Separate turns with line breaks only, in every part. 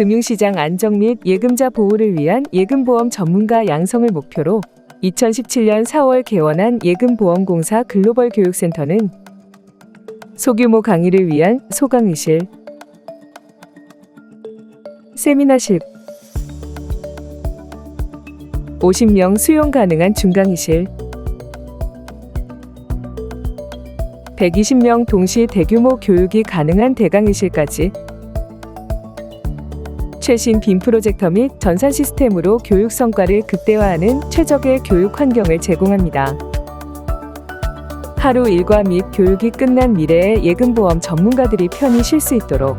금융시장 안정 및 예금자 보호를 위한 예금보험 전문가 양성을 목표로 2017년 4월 개원한 예금보험공사 글로벌 교육센터는 소규모 강의를 위한 소강의실, 세미나실, 50명 수용 가능한 중강의실, 120명 동시 대규모 교육이 가능한 대강의실까지 최신 빔 프로젝터 및 전산 시스템으로 교육 성과를 극대화하는 최적의 교육 환경을 제공합니다. 하루 일과 및 교육이 끝난 미래의 예금보험 전문가들이 편히 쉴 수 있도록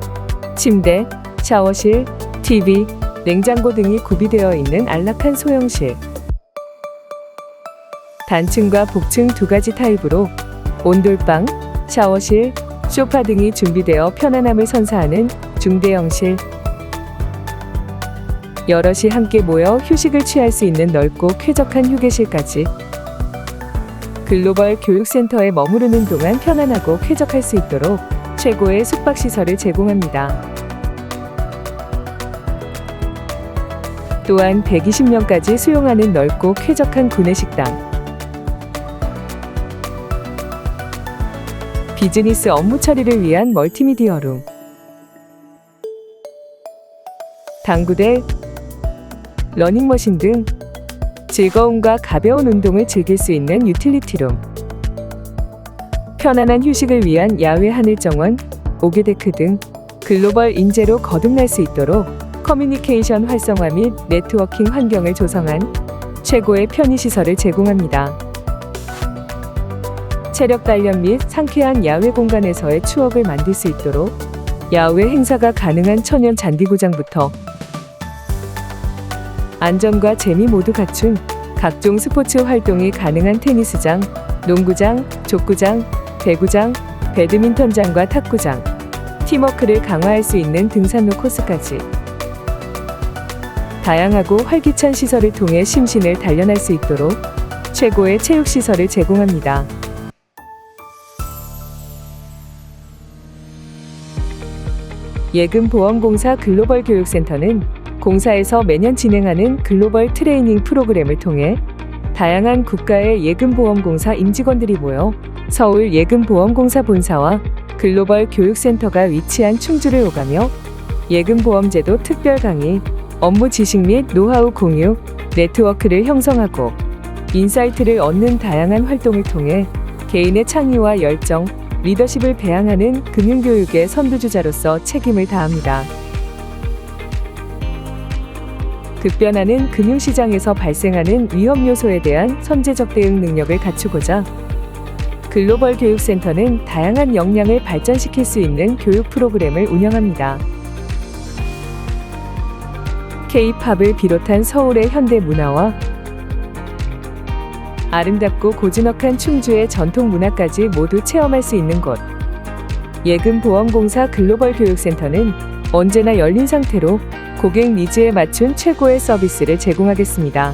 침대, 샤워실, TV, 냉장고 등이 구비되어 있는 안락한 소형실. 단층과 복층 두 가지 타입으로 온돌방, 샤워실, 소파 등이 준비되어 편안함을 선사하는 중대형실. 여럿이 함께 모여 휴식을 취할 수 있는 넓고 쾌적한 휴게실까지. 글로벌 교육센터에 머무르는 동안 편안하고 쾌적할 수 있도록 최고의 숙박시설을 제공합니다. 또한 120명까지 수용하는 넓고 쾌적한 구내식당, 비즈니스 업무 처리를 위한 멀티미디어 룸, 당구대, 러닝머신 등 즐거움과 가벼운 운동을 즐길 수 있는 유틸리티룸, 편안한 휴식을 위한 야외 하늘 정원, 오게 데크 등 글로벌 인재로 거듭날 수 있도록 커뮤니케이션 활성화 및 네트워킹 환경을 조성한 최고의 편의시설을 제공합니다. 체력 단련 및 상쾌한 야외 공간에서의 추억을 만들 수 있도록 야외 행사가 가능한 천연 잔디구장부터 안전과 재미 모두 갖춘 각종 스포츠 활동이 가능한 테니스장, 농구장, 족구장, 배구장, 배드민턴장과 탁구장, 팀워크를 강화할 수 있는 등산로 코스까지 다양하고 활기찬 시설을 통해 심신을 단련할 수 있도록 최고의 체육 시설을 제공합니다. 예금보험공사 글로벌 교육센터는 공사에서 매년 진행하는 글로벌 트레이닝 프로그램을 통해 다양한 국가의 예금보험공사 임직원들이 모여 서울 예금보험공사 본사와 글로벌 교육센터가 위치한 충주를 오가며 예금보험제도 특별 강의, 업무 지식 및 노하우 공유, 네트워크를 형성하고 인사이트를 얻는 다양한 활동을 통해 개인의 창의와 열정, 리더십을 배양하는 금융교육의 선두주자로서 책임을 다합니다. 급변하는 금융시장에서 발생하는 위험 요소에 대한 선제적 대응 능력을 갖추고자 글로벌 교육센터는 다양한 역량을 발전시킬 수 있는 교육 프로그램을 운영합니다. K-팝을 비롯한 서울의 현대 문화와 아름답고 고즈넉한 충주의 전통 문화까지 모두 체험할 수 있는 곳. 예금보험공사 글로벌 교육센터는 언제나 열린 상태로 고객 니즈에 맞춘 최고의 서비스를 제공하겠습니다.